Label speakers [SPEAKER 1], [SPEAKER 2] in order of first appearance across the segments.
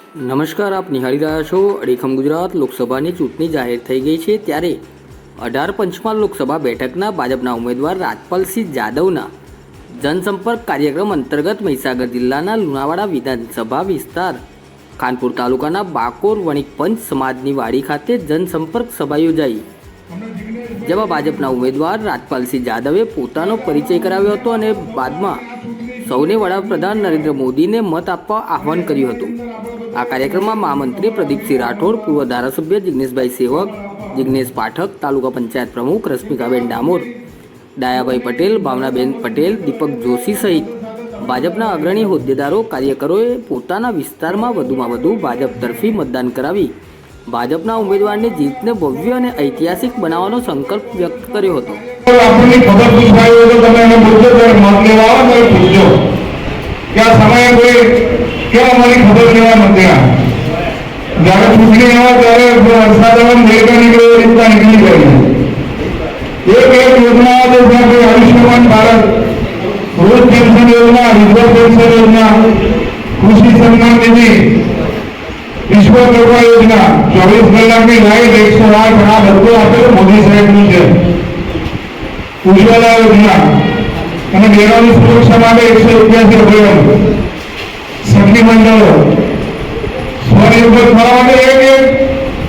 [SPEAKER 1] નમસ્કાર, આપ નિહાળી રહ્યા છો અડીખમ ગુજરાત લોકસભાની ચૂંટણી જાહેર થઈ ગઈ છે ત્યારે અઢાર પંચમાં લોકસભા બેઠકના ભાજપના ઉમેદવાર રાજપાલસિંહ જાદવના જનસંપર્ક કાર્યક્રમ અંતર્ગત મહીસાગર જિલ્લાના લુણાવાડા વિધાનસભા વિસ્તાર, ખાનપુર તાલુકાના બાકોર વણિક પંચ સમાજની વાડી ખાતે જનસંપર્ક સભા યોજાઈ. જેમાં ભાજપના ઉમેદવાર રાજપાલસિંહ જાદવે પોતાનો પરિચય કરાવ્યો હતો અને બાદમાં સૌને વડાપ્રધાન નરેન્દ્ર મોદીને મત આપવા આહવાન કર્યું હતું. આ કાર્યક્રમમાં મહામંત્રી પ્રદીપસિંહ રાઠોડ, પૂર્વ ધારાસભ્ય જિગ્નેશભાઈ સેવક, જિગ્નેશ પાઠક, તાલુકા પંચાયત પ્રમુખ રશ્મિકાબેન ડામોર, ડાયાભાઈ પટેલ, ભાવનાબેન પટેલ, દીપક જોશી સહિત ભાજપના અગ્રણી હોદ્દેદારો, કાર્યકરોએ પોતાના વિસ્તારમાં વધુમાં વધુ ભાજપ તરફી મતદાન કરાવી ભાજપના ઉમેદવારને જીતને ભવ્ય અને ઐતિહાસિક બનાવવાનો સંકલ્પ વ્યક્ત કર્યો હતો
[SPEAKER 2] આપણને ખબર પૂછાય હોય તો તમે એને પૂછજો ત્યારે મત લેવા આવો ત્યારે પૂછજો કે આ સમયે કોઈ કેવા મારી ખબર લેવા નથી જયારે ચૂંટણી આવે ત્યારે વરસાદ આવે નીકળ્યો રીતના નીકળી ગઈ એક એક યોજના કોઈ આયુષ્યમાન ભારત, રોજ પેન્શન યોજના વિધવા પેન્શન યોજના, કૃષિ સન્માન નિધિ વિશ્વકર્મા યોજના, ચોવીસ કલાકની લાઈટ એકસો આઠ, આ બધું આપેલું મોદી સાહેબનું છે. ઉજ્જવલા યોજના. અને બેરોની સુરક્ષા માટે એકસો એક્યાસી અભિયાન. સખી મંડળો સ્વનિર્ભર થવા માટે એક એક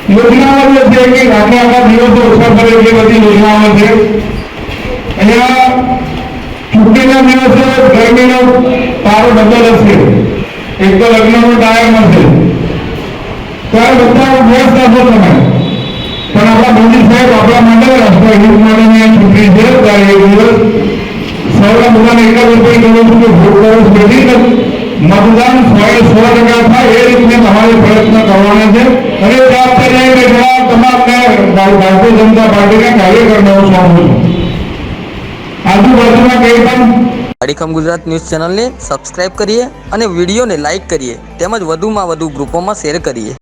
[SPEAKER 2] યોજનાઓ જે છે કે આખા આખા દિવસો ઓછા કરે એ બધી અહીંયા ચૂંટણીના દિવસે ગરમીનો પારો ડબલ હશે. એક તો લગ્નનો ટાઈમ હશે. ત્યારે બધા વ્યસ્ત હશો તમે. પણ આપણા મોદી સાહેબ આપણા માટે રાષ્ટ્ર હિત માટેની આ ચૂંટણી છે. બધાને એક જ અપીલ કરું છું મતદાન સો એ પ્રયત્ન કરવાના છે. અને જવાબદારી એ ઘણા તમામને ભારતીય જનતા પાર્ટીના કાર્યકર્તાઓ છું. આજુબાજુમાં કંઈ પણ
[SPEAKER 1] અડીખમ ગુજરાત ન્યૂઝ ચેનલને સબસ્ક્રાઇબ કરીએ અને વિડીયોને લાઇક કરીએ. તેમજ વધુમાં વધુ ગ્રુપોમાં શેર કરીએ.